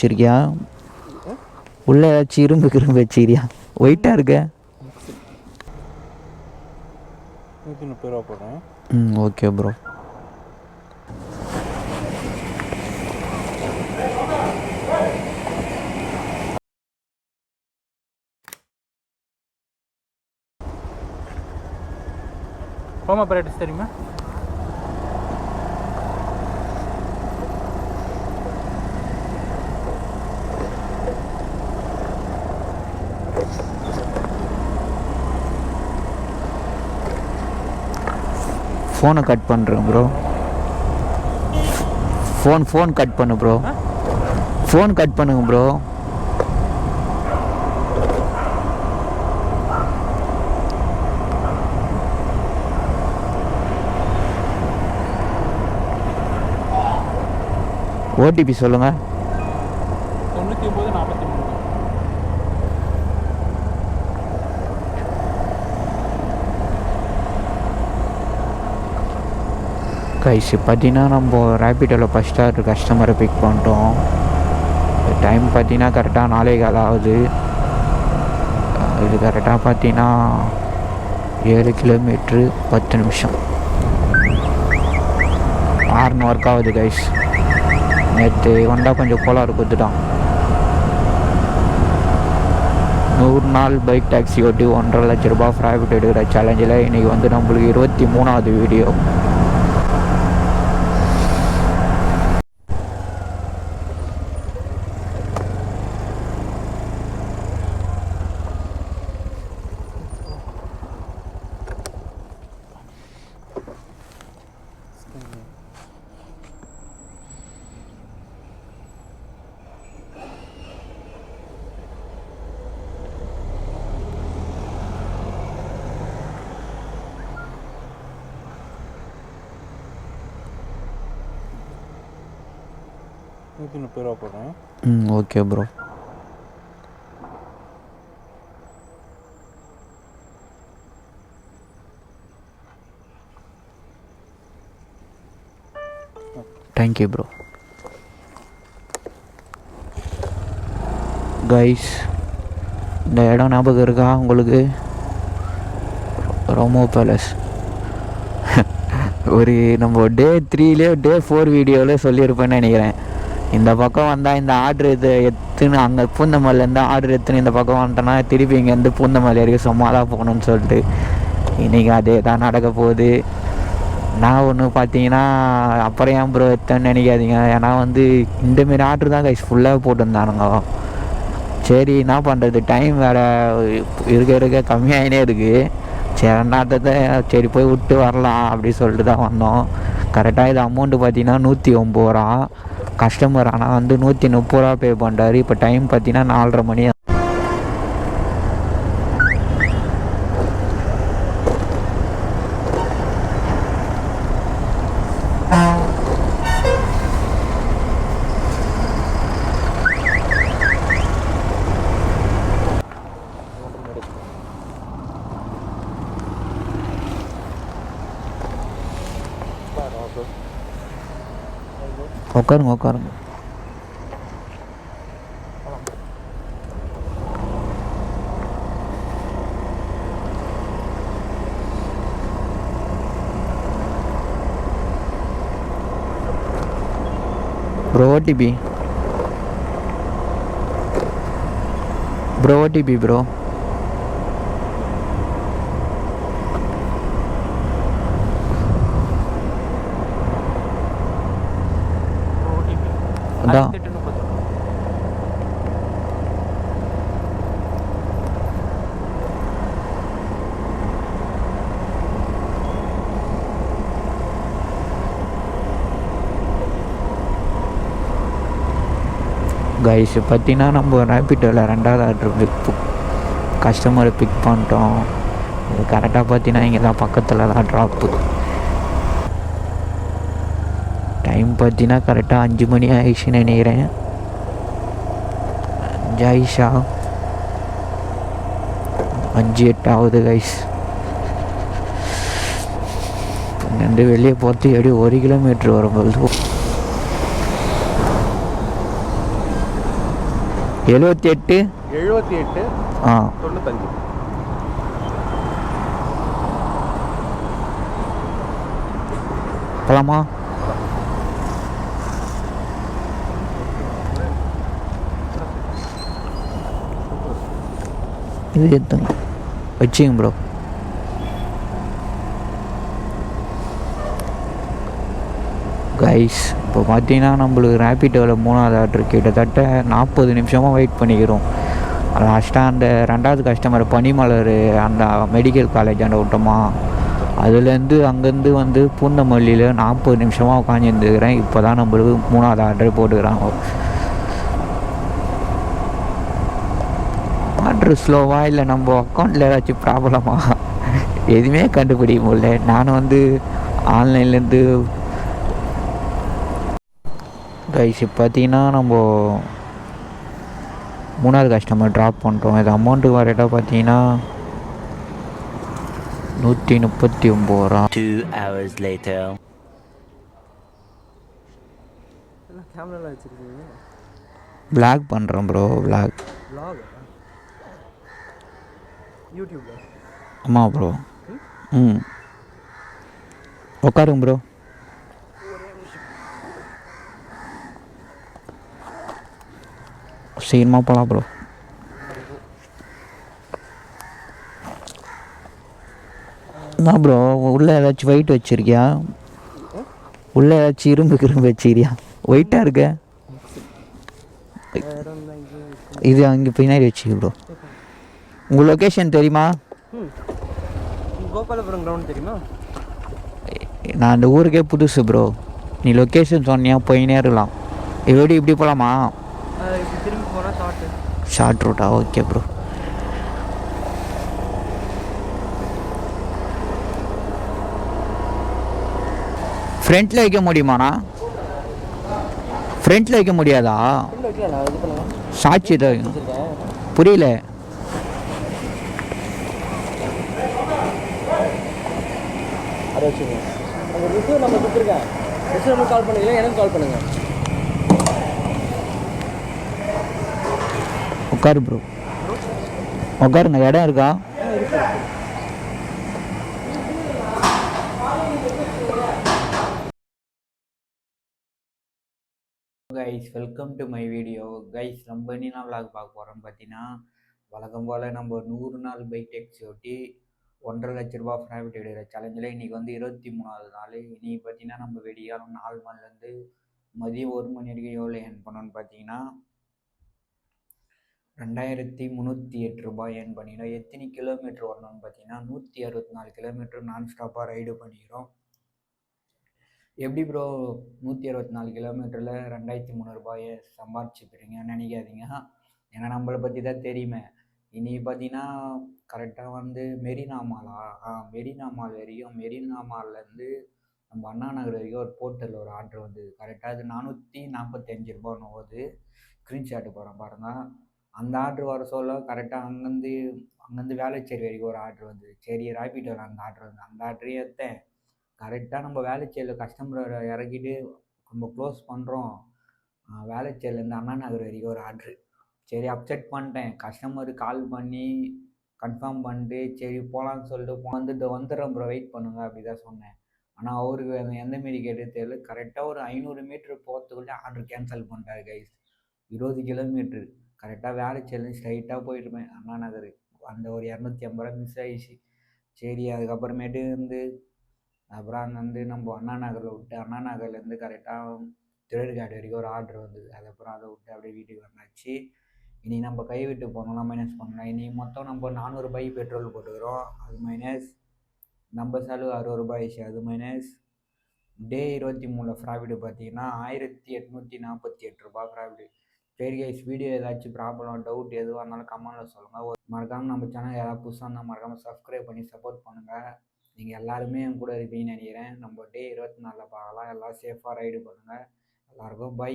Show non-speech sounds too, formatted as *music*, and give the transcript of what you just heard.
வச்சிருக்கியா? உள்ள ஏதாச்சும் இரும்பு கிரும்பு வச்சிருக்கியா? ஒயிட்டாக இருக்க? நூற்றி முப்பது ரூபா போடுறேன். ம் ஓகே ப்ரோ ஹோம் ஆப்ரேட்டர்ஸ் தெரியுமா? ஃபோனை கட் பண்ணுறேன் ப்ரோ ஃபோன் ஃபோன் கட் பண்ணு ப்ரோ ஃபோன் கட் பண்ணுங்க ப்ரோ ஓடிபி சொல்லுங்கள் தொண்ணூற்றி ஒம்பது நாற்பத்தி மூணு கைஸ் பார்த்தீங்கன்னா நம்ம ரேப்பிடோவில் ஃபஸ்ட்டாக கஸ்டமரை பிக் பண்ணிட்டோம். டைம் பார்த்தீங்கன்னா கரெக்டாக நாலே கால் ஆகுது. இது கரெக்டாக பார்த்தீங்கன்னா ஏழு கிலோமீட்ரு பத்து நிமிஷம். ஆர்ன் ஒர்க் ஆகுது கைஸ் நேற்று வந்தால் கொஞ்சம் கோளாறு கொடுத்துட்டான் நூறு நாள் பைக் டாக்ஸி ஓட்டி ஒன்றரை லட்ச ரூபாய் ப்ராஃபிட் எடுக்கிற சேலஞ்சில் இன்றைக்கி வந்து நம்மளுக்கு இருபத்தி மூணாவது வீடியோ நூற்றி முப்பது ரூபா போடுறேன் ம் okay bro thank you bro guys இந்த இடம் ஞாபகம் இருக்கா உங்களுக்கு? ரோமோ பேலஸ் *laughs* ஒரு நம்ம டே த்ரீலேயோ டே ஃபோர் வீடியோவில் சொல்லியிருப்பேன்னு நினைக்கிறேன். இந்த பக்கம் வந்தால் இந்த ஆர்டர் இது எத்துன்னு அங்கே பூந்தமல்லேருந்து ஆர்டர் எத்துன்னு இந்த பக்கம் வந்துட்டோன்னா திருப்பி இங்கேருந்து பூந்தமல்லி வரைக்கும் சும்மா தான் போகணும்னு சொல்லிட்டு. இன்றைக்கி அதே தான் நடக்க போகுது. நான் ஒன்று பார்த்தீங்கன்னா அப்புறம் ஏன் ப்ரோ எத்தேன்னு நினைக்காதீங்க. ஏன்னா வந்து இந்தமாரி ஆர்டர் தான் கைஸ் ஃபுல்லாக போட்டிருந்தானுங்க. சரி என்ன பண்ணுறது டைம் வேறு இருக்க இருக்க கம்மியாகினே இருக்குது சரி ரெண்டாட்டத்தை சரி போய் விட்டு வரலாம் அப்படி சொல்லிட்டு தான் வந்தோம் கரெக்டாக இது அமௌண்ட்டு பார்த்தீங்கன்னா நூற்றி ஒம்பது ரூபா. கஸ்டமர் ஆனால் வந்து நூற்றி முப்பது ரூபா பே பண்ணுறாரு இப்போ டைம் பார்த்தீங்கன்னா நாலரை மணி you. உட்காருங்க bro OTP bro OTP bro OTP guys பார்த்தீங்கன்னா நம்ம ரேபிட்டோவில் ரெண்டாவது ஆர்டர் பிக் கஸ்டமரை பிக் பண்ணிட்டோம். இது கரெக்டாக பார்த்தீங்கன்னா இங்கே தான் பக்கத்தில் தான் ட்ராப்பு டைம் பார்த்தீங்கன்னா கரெக்டாக அஞ்சு மணி ஆயிடுச்சுன்னு நினைக்கிறேன். ஜாயிஷா? அஞ்சு எட்டு ஆகுது கைஸ் இங்கேருந்து வெளியே போகிறது எப்படி ஒரு கிலோமீட்ரு வரும்போது எழுபத்தி எட்டு. எழுபத்தி எட்டு ஆ. தொண்ணூத்தஞ்சு. போலாமா? இது எடுத்துங்க வச்சுங்க ப்ரோ கைஸ் இப்போ பார்த்தீங்கன்னா நம்மளுக்கு ரேப்பிட்டோவில் மூணாவது ஆர்டர் கிட்டத்தட்ட நாற்பது நிமிஷமாக வெயிட் பண்ணிக்கிறோம். லாஸ்ட்டாக அந்த ரெண்டாவது கஸ்டமர் பனிமலர் அந்த மெடிக்கல் காலேஜ் அந்த விட்டோமா? அதுலேருந்து அங்கேருந்து வந்து பூந்தமல்லியில் நாற்பது நிமிஷமாக உட்காந்துருந்துக்கிறேன் இப்போ தான் நம்மளுக்கு மூணாவது ஆர்டர் போட்டுக்கிறாங்க. ஆர்டர் ஸ்லோவா இல்லை நம்ம அக்கௌண்ட்டில் ஏதாச்சும் ப்ராப்ளமா எதுவுமே கண்டுபிடிக்க முடியல. நான் வந்து ஆன்லைன்லேருந்து கைஸ் இப்போ பார்த்தீங்கன்னா நம்ம மூணாவது கஸ்டமர் ட்ராப் பண்ணுறோம் இது அமௌண்ட்டு வரட்டா பார்த்தீங்கன்னா நூற்றி முப்பத்தி ஒம்பது ரூபா. Two hours later. கேமராலாம் வச்சுருக்கீங்க? பிளாக் பண்ணுறேன் ப்ரோ பிளாக் vlog யூடியூப்ல ஆமாம் ப்ரோ ம்? உட்காருங்க ப்ரோ சீக்கிரமாக போகலாம் ப்ரோ என்ன ப்ரோ உள்ளே ஏதாச்சும் வெயிட் வச்சிருக்கியா? உள்ளே ஏதாச்சும் இரும்பு கிரும்பு வச்சிருக்கியா? ஒயிட்டாக இருக்க? இது அங்கே பின்னாடி வச்சுக்க ப்ரோ உங்கள் லொக்கேஷன் தெரியுமா? கோபாலபுரம் கிரவுண்ட் தெரியுமா? நான் அந்த ஊருக்கே புதுசு ப்ரோ நீ லொக்கேஷன் சொன்னியா போயினே இருக்கலாம். எப்படி இப்படி போகலாமா ஷார்ட் ரூட்டா ஓகே ப்ரோ ஃப்ரண்ட்டில் வைக்க முடியுமாண்ணா? ஃப்ரண்ட்டில் வைக்க முடியாதா? இது சாட்சி தான் வைக்கணும். புரியல. கால் பண்ணுங்க எனக்கு கால் உட்காரு ப்ரோ உட்காருங்க இடம் இருக்கா? Guys welcome to my video guys ரொம்ப என்ன விளாக் பார்க்க போகிறோம்னு பார்த்தீங்கன்னா வழக்கம் போல் நம்ம நூறு நாள் பைக் டெக்ஸி ஒட்டி ஒன்றரை லட்ச ரூபா ப்ராஃபிட் எடுக்கிற சேலஞ்சில் இன்றைக்கி வந்து இருபத்தி மூணாவது நாள். இன்றைக்கி பார்த்தீங்கன்னா நம்ம வெடிகாலம் நாலு மணிலேருந்து மதியம் ஒரு மணி வரைக்கும் எவ்வளோ ஏர்ன் பண்ணோன்னு பார்த்தீங்கன்னா ரெண்டாயிரத்தி முந்நூற்றி எட்டு ரூபாய் ஏர்ன் பண்ணிக்கிறோம் எத்தனை கிலோமீட்டர் வரணும்னு பார்த்தீங்கன்னா நூற்றி அறுபத்தி நாலு கிலோமீட்டர் நான் ஸ்டாப்பாக ரைடு பண்ணிக்கிறோம். எப்படி ப்ரோ நூற்றி அறுபத்தி நாலு கிலோமீட்டரில் ரெண்டாயிரத்தி முந்நூறுபாயை சம்பாரிச்சுக்கிறீங்கன்னு நினைக்காதீங்க. ஏன்னா நம்மளை பற்றி தான் தெரியுமே. இனி பார்த்தீங்கன்னா கரெக்டாக வந்து மெரினா மாலா ஆ? மெரினா மால் வரைக்கும் மெரினா மால்லேருந்து நம்ம அண்ணா நகர் வரைக்கும் ஒரு போர்ட்டலில் ஒரு ஆர்டர் வந்தது. கரெக்டாக அது நானூற்றி நாற்பத்தஞ்சு ரூபான்னு போகுது ஸ்க்ரீன்ஷாட்டு போகிறேன் பாருங்கள் அந்த ஆர்டர் வர சொல்ல கரெக்டாக அங்கேருந்து அங்கேருந்து வேலைச்சேரி வரைக்கும் ஒரு ஆர்டர் வந்து சரி ராபிட்டோவில் அந்த ஆர்டர் வந்து அந்த ஆர்டரே எடுத்தேன். கரெக்டாக நம்ம வேலைச்சேரியில் கஸ்டமரை இறக்கிட்டு நம்ம க்ளோஸ் பண்ணுறோம் வேலைச்சேரிலேருந்து அண்ணா நகர் வரைக்கும் ஒரு ஆர்டரு. சரி அப்செட் பண்ணிட்டேன். கஸ்டமருக்கு கால் பண்ணி கன்ஃபார்ம் பண்ணிட்டு சரி போகலான்னு சொல்லிட்டு வந்துட்டு வந்துடுறேன் ப்ரோ வெயிட் பண்ணுங்க அப்படி தான் சொன்னேன். ஆனால் அவருக்கு எந்த மாரி கேட்டு தெரியல. கரெக்டாக ஒரு ஐநூறு மீட்ரு போகிறதுக்குள்ளே ஆர்டர் கேன்சல் பண்ணிட்டாரு கைஸ் இருபது கிலோமீட்ரு கரெக்டாக வேலை செல்லு ஸ்ட்ரைட்டாக போயிட்டுருப்பேன். அண்ணா நகர் அந்த ஒரு இரநூத்தி ஐம்பது ரூபா மிஸ் ஆகிடுச்சு சரி அதுக்கப்புறமேட்டு வந்து அப்புறம் அங்கே வந்து நம்ம அண்ணா நகரில் விட்டு அண்ணா நகர்லேருந்து கரெக்டாக திருடுகாடு வரைக்கும் ஒரு ஆர்டர் வந்தது. அதுக்கப்புறம் அதை விட்டு அப்படியே வீட்டுக்கு வந்தாச்சு. இனி நம்ம கை விட்டு போனோம்னா மைனஸ் பண்ணலாம் இனி மொத்தம் நம்ம நானூறுரூபாய் பெட்ரோல் போட்டுக்கிறோம். அது மைனஸ் நம்ம செலவு அறுபது ரூபாய் ஆயிடுச்சு. அது மைனஸ் டே இருபத்தி மூணில் ப்ராஃபிட் பார்த்தீங்கன்னா ஆயிரத்தி எட்நூற்றி நாற்பத்தி எட்டு ரூபா ப்ராஃபிட் சரி கைஸ் வீடியோ ஏதாச்சும் ப்ராப்ளம் டவுட் எதுவாக இருந்தாலும் கமெண்டில் சொல்லுங்கள் மறக்காமல் நம்ம சேனல் ஏதாவது புதுசாக இருந்தால் மறக்காமல் சப்ஸ்கிரைப் பண்ணி சப்போர்ட் பண்ணுங்கள் நீங்கள் எல்லாருமே என் கூட இருப்பீங்கன்னு நினைக்கிறேன். நம்ம டே இருபத்தி நாலில் பார்க்கலாம் எல்லாம் சேஃபாக ரைடு பண்ணுங்கள் எல்லாருக்கும் பை